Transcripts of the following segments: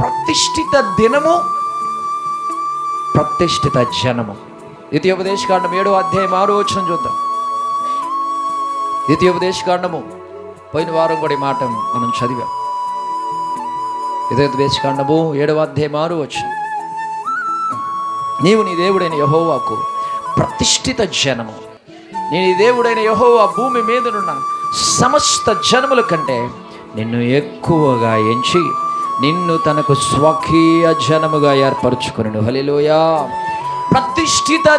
ప్రతిష్ఠిత దినము ప్రతిష్ఠిత జనము ద్వితీయోపదేశకాండం ఏడో అధ్యాయం ఆరో వచ్చిన చూద్దాం. ద్వితీయోపదేశకాండము పోయిన వారం కూడా ఈ మాట మనం చదివాం. ద్వితీయోపదేశకాండము ఏడవ అధ్యాయం ఆరు వచ్చిన నీవు నీ దేవుడైన యహోవాకు ప్రతిష్ఠిత జనము నీ నీ దేవుడైన యహోవా భూమి మీదనున్న సమస్త జనముల కంటే నిన్ను ఎక్కువగా ఎంచి నిన్ను తనకు స్వకీయ జనముగా ఏర్పరచుకుని హలిలోయా ప్రతిష్ఠిత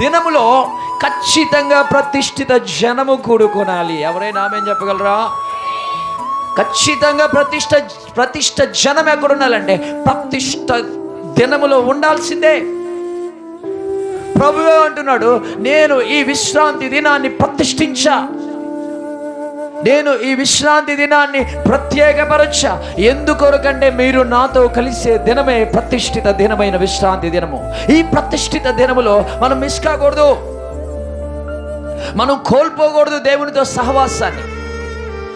దినములో ఖచ్చితంగా ప్రతిష్ఠిత జనము కూడుకొనాలి ఎవరైనా ఆమె చెప్పగలరా? ఖచ్చితంగా ప్రతిష్ట ప్రతిష్ట జనం ఎక్కడ ఉండాలంటే ప్రతిష్ట దినములో ఉండాల్సిందే. ప్రభువే అంటున్నాడు నేను ఈ విశ్రాంతి దినాన్ని ప్రతిష్ఠించా. నేను ఈ విశ్రాంతి దినాన్ని ప్రత్యేకపరచ. ఎందుకొరకంటే మీరు నాతో కలిసే దినమే ప్రతిష్ఠిత దినమైన విశ్రాంతి దినము. ఈ ప్రతిష్ఠిత దినములో మనం మిస్ కాకూడదు మనం కోల్పోకూడదు దేవునితో సహవాసాన్ని.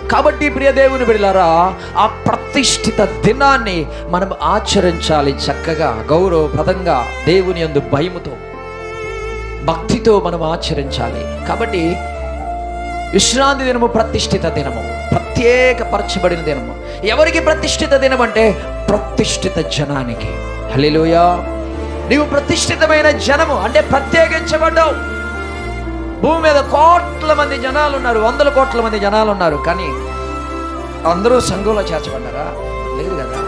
కాబట్టి ప్రియ దేవుని బిడ్డలారా ఆ ప్రతిష్ఠిత దినాన్ని మనం ఆచరించాలి చక్కగా గౌరవప్రదంగా దేవుని యందు భయముతో భక్తితో మనం ఆచరించాలి. కాబట్టి విశ్రాంతి దినము ప్రతిష్ఠిత దినము. ప్రత్యేకపరచబడిన దినము. ఎవరికి ప్రతిష్ఠిత దినం అంటే ప్రతిష్ఠిత జనానికి. హలిలోయా నీవు ప్రతిష్ఠితమైన జనము అంటే ప్రత్యేకించబడ్డావు. భూమి మీద కోట్ల మంది జనాలు ఉన్నారు వందల కోట్ల మంది జనాలు ఉన్నారు కానీ అందరూ సంఘంలో చేర్చబడ్డారా? లేదు కదా.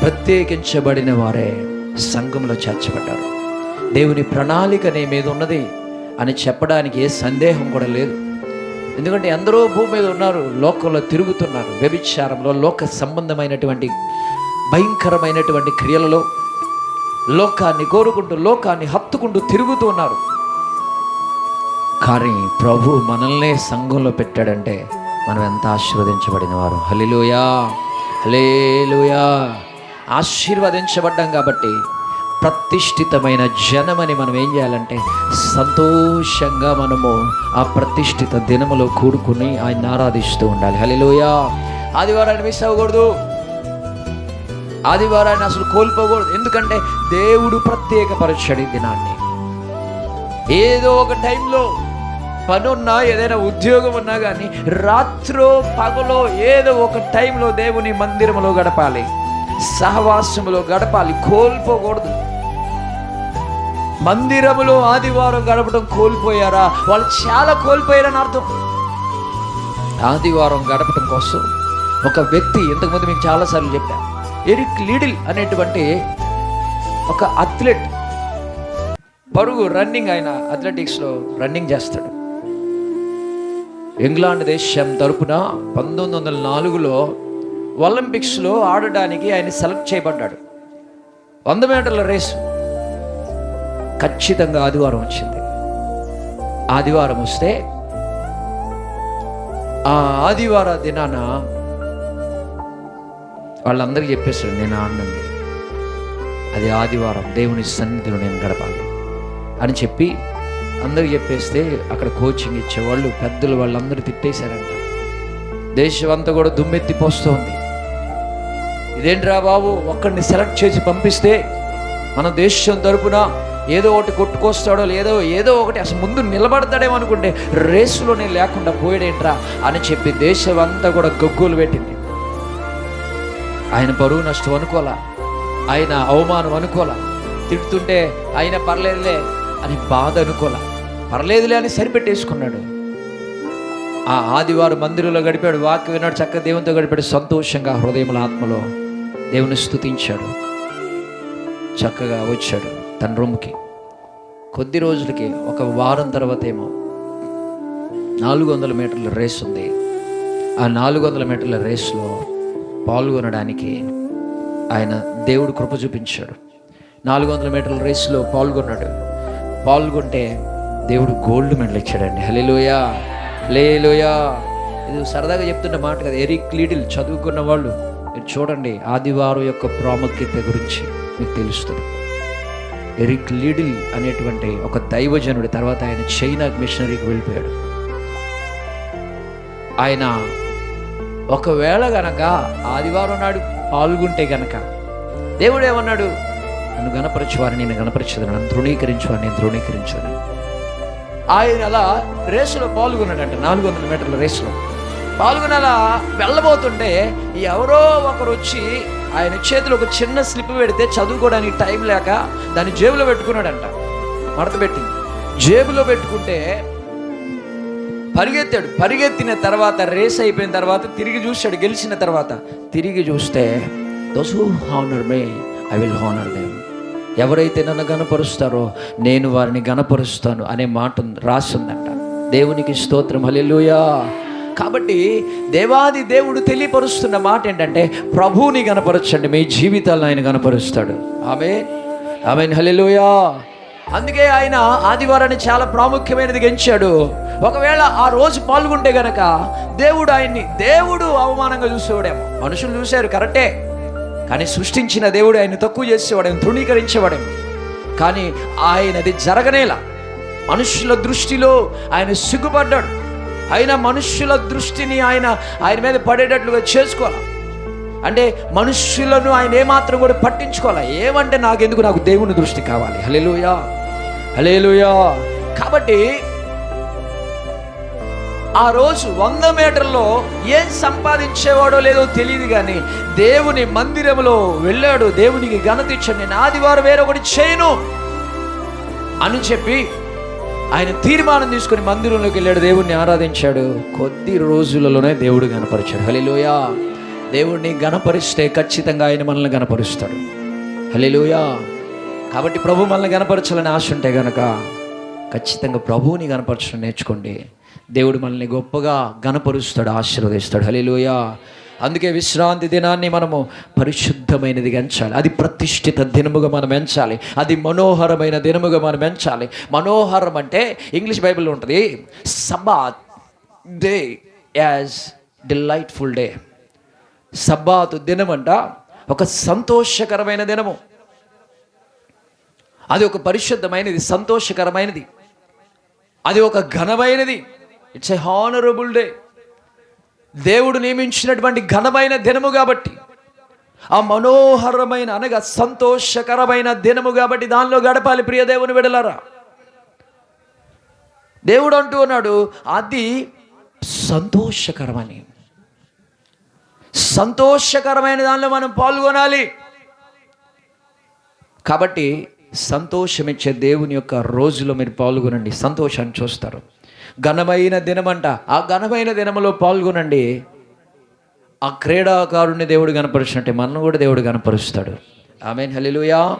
ప్రత్యేకించబడిన వారే సంఘంలో చేర్చబడ్డారు. దేవుని ప్రణాళిక నీ మీద ఉన్నది. అని చెప్పడానికి ఏ సందేహం కూడా లేదు. ఎందుకంటే ఎందరో భూమి మీద ఉన్నారు లోకంలో తిరుగుతున్నారు. వ్యభిచారంలో లోక సంబంధమైనటువంటి భయంకరమైనటువంటి క్రియలలో లోకాన్ని కోరుకుంటూ లోకాన్ని హత్తుకుంటూ తిరుగుతూ ఉన్నారు. కానీ ప్రభు మనల్నే సంఘంలో పెట్టాడంటే మనం ఎంత ఆశీర్వదించబడిన వారు? హలిలోయా హలేలుయా ఆశీర్వదించబడ్డాం కాబట్టి ప్రతిష్ఠితమైన జనమని మనం ఏం చేయాలంటే సంతోషంగా మనము ఆ ప్రతిష్ఠిత దినములో కూడుకుని ఆయన ఆరాధిస్తూ ఉండాలి. హలిలోయా ఆదివారాన్ని మిస్ అవ్వకూడదు. ఆదివారాన్ని అసలు కోల్పోకూడదు. ఎందుకంటే దేవుడు ప్రత్యేకపరచడి దినాన్ని. ఏదో ఒక టైంలో పనున్నా ఏదైనా ఉద్యోగం ఉన్నా కానీ రాత్రో పగలో ఏదో ఒక టైంలో దేవుని మందిరంలో గడపాలి. సహవాసములో గడపాలి. కోల్పోకూడదు. మందిరములో ఆదివారం గడపడం కోల్పోయారా? వాళ్ళు చాలా కోల్పోయారని అర్థం. ఆదివారం గడపడం కోసం ఒక వ్యక్తి ఇంతకుముందు మీకు చాలాసార్లు చెప్పా ఎరిక్ లీడిల్ అనేటువంటి ఒక అథ్లెట్ పరుగు రన్నింగ్ ఆయన అథ్లెటిక్స్లో రన్నింగ్ చేస్తాడు. ఇంగ్లాండ్ దేశం తరపున పంతొమ్మిది వందల నాలుగులో ఒలింపిక్స్లో ఆడడానికి ఆయన సెలెక్ట్ చేయబడ్డాడు. వంద మీటర్ల రేసు. ఖచ్చితంగా ఆదివారం వచ్చింది. ఆదివారం వస్తే ఆ ఆదివార దినాన వాళ్ళందరికీ చెప్పేస్తాడు నేను ఆనంది అది ఆదివారం దేవుని సన్నిధిలో నేను గడపాలి. అని చెప్పి అందరికి చెప్పేస్తే అక్కడ కోచింగ్ ఇచ్చేవాళ్ళు పెద్దలు వాళ్ళందరూ తిట్టేశారంట. దేశం అంతా కూడా దుమ్మెత్తి పోస్తోంది. ఇదేంట్రా బాబు? ఒక్కడిని సెలెక్ట్ చేసి పంపిస్తే మన దేశం తరపున ఏదో ఒకటి కొట్టుకొస్తాడో లేదో ఏదో ఒకటి అసలు ముందు నిలబడతాడేమో అనుకుంటే రేసులోనే లేకుండా పోయాడేంట్రా అని చెప్పి దేశం అంతా కూడా గొగ్గులు పెట్టింది. ఆయన బరువు నష్టం అనుకోలా ఆయన అవమానం అనుకోలా తిడుతుంటే ఆయన పర్లేదులే అని బాధ అనుకోలా పర్లేదులే అని సరిపెట్టేసుకున్నాడు. ఆ ఆదివారం మందిరంలో గడిపాడు వాక్ విన్నాడు చక్క దేవునితో గడిపాడు సంతోషంగా హృదయముల ఆత్మలో దేవుని స్తుతించాడు చక్కగా వచ్చాడు. తన రూమ్కి. కొద్ది రోజులకి ఒక వారం తర్వాత ఏమో నాలుగు వందల మీటర్ల రేస్ ఉంది. ఆ నాలుగు వందల మీటర్ల రేస్లో పాల్గొనడానికి ఆయన దేవుడు కృప చూపించాడు. నాలుగు వందల మీటర్ల రేస్లో పాల్గొన్నాడు. పాల్గొంటే దేవుడు గోల్డ్ మెడల్ ఇచ్చాడండి. హలేలోయా లేలోయా ఇది సరదాగా చెప్తున్న మాట కదా ఎరిక్ లీడిల్ చదువుకున్న వాళ్ళు మీరు చూడండి ఆదివారం యొక్క ప్రాముఖ్యత గురించి మీకు తెలుస్తుంది. ఎరిక్ లీడిల్ అనేటువంటి ఒక దైవజనుడి తర్వాత ఆయన చైనా మిషనరీకి వెళ్ళిపోయాడు. ఆయన ఒకవేళ గనక ఆదివారం నాడు పాల్గొంటే గనక దేవుడు ఏమన్నాడు? నన్ను గణపరచు నేను గణపరచదు నన్ను ధృవీకరించు నేను ధృవీకరించాను. ఆయన అలా రేసులో పాల్గొన్నాడంట నాలుగు వందల మీటర్ల రేసులో. పాల్గొనెలా వెళ్ళబోతుంటే ఎవరో ఒకరు వచ్చి ఆయన చేతిలో ఒక చిన్న స్లిప్ పెడితే చదువుకోవడానికి టైం లేక దాన్ని జేబులో పెట్టుకున్నాడంట. మడత పెట్టింది. జేబులో పెట్టుకుంటే పరిగెత్తాడు. పరిగెత్తిన తర్వాత రేస్ అయిపోయిన తర్వాత తిరిగి చూశాడు గెలిచిన తర్వాత తిరిగి చూస్తే those who honour me I will honour them ఎవరైతే నన్ను గనపరుస్తారో నేను వారిని గనపరుస్తాను అనే మాట ఉంది- రాసి ఉందంట దేవునికి స్తోత్రం. హలెలుయా కాబట్టి దేవాది దేవుడు తెలియపరుస్తున్న మాట ఏంటంటే ప్రభువుని కనపరచండి మీ జీవితాలను ఆయన కనపరుస్తాడు ఆమె ఆమె హలెలుయా అందుకే ఆయన ఆదివారాన్ని చాలా ప్రాముఖ్యమైనది గెంచాడు. ఒకవేళ ఆ రోజు పాల్గొంటే గనక దేవుడు ఆయన్ని దేవుడు అవమానంగా చూసేవాడేమో. మనుషులు చూశారు కరెక్టే. కానీ సృష్టించిన దేవుడు ఆయన తక్కువ చేసేవాడేమో తృణీకరించేవాడేమో. కానీ ఆయనది జరగనేలా. మనుషుల దృష్టిలో ఆయన సిగ్గుపడ్డాడు. అయినా మనుష్యుల దృష్టిని ఆయన ఆయన మీద పడేటట్లుగా చేసుకోవాలి? అంటే మనుష్యులను ఆయన ఏమాత్రం కూడా పట్టించుకోవాలి? ఏమంటే నాకెందుకు నాకు దేవుని దృష్టి కావాలి? హలేలుయా హలేలుయా కాబట్టి ఆ రోజు వంద మీటర్లో ఏం సంపాదించేవాడో లేదో తెలియదు కానీ దేవుని మందిరంలో వెళ్ళాడు. దేవునికి ఘనత ఇచ్చాడు నేను ఆదివారం వేరొకటి చేయను అని చెప్పి ఆయన తీర్మానం తీసుకుని మందిరంలోకి వెళ్ళాడు దేవుణ్ణి ఆరాధించాడు. కొద్ది రోజులలోనే దేవుడు గనపరిచాడు హలిలోయా దేవుణ్ణి గనపరిస్తే ఖచ్చితంగా ఆయన మనల్ని గనపరుస్తాడు హలిలోయా కాబట్టి ప్రభు మనల్ని గనపరచాలని ఆశ ఉంటే గనక ఖచ్చితంగా ప్రభువుని గనపరచడం నేర్చుకోండి. దేవుడు మనల్ని గొప్పగా గనపరుస్తాడు ఆశీర్వదిస్తాడు. హలిలోయా అందుకే విశ్రాంతి దినాన్ని మనము పరిశుద్ధమైనదిగా ఎంచాలి. అది ప్రతిష్ఠిత దినముగా మనం ఎంచాలి. అది మనోహరమైన దినముగా మనం ఎంచాలి. మనోహరం అంటే ఇంగ్లీష్ బైబిల్లో ఉంటుంది sabbath day as delightful day సబ్బాతు దినం అంట ఒక సంతోషకరమైన దినము. అది ఒక పరిశుద్ధమైనది సంతోషకరమైనది. అది ఒక ఘనమైనది. ఇట్స్ ఎ హానరబుల్ డే దేవుడు నియమించినటువంటి ఘనమైన దినము కాబట్టి ఆ మనోహరమైన అనగా సంతోషకరమైన దినము కాబట్టి దానిలో గడపాలి ప్రియ దేవుని దేవుడు అంటూ ఉన్నాడు అది సంతోషకరమని. సంతోషకరమైన దానిలో మనం పాల్గొనాలి. కాబట్టి సంతోషమిచ్చే దేవుని యొక్క రోజులో మీరు పాల్గొనండి. సంతోషాన్ని చూస్తారు. ఘనమైన దినమంట. ఆ ఘనమైన దినములో పాల్గొనండి. ఆ క్రీడాకారుణ్ణి దేవుడు కనపరిచినట్టే మనను కూడా దేవుడు కనపరుస్తాడు. ఆమెన్. హలిలుయా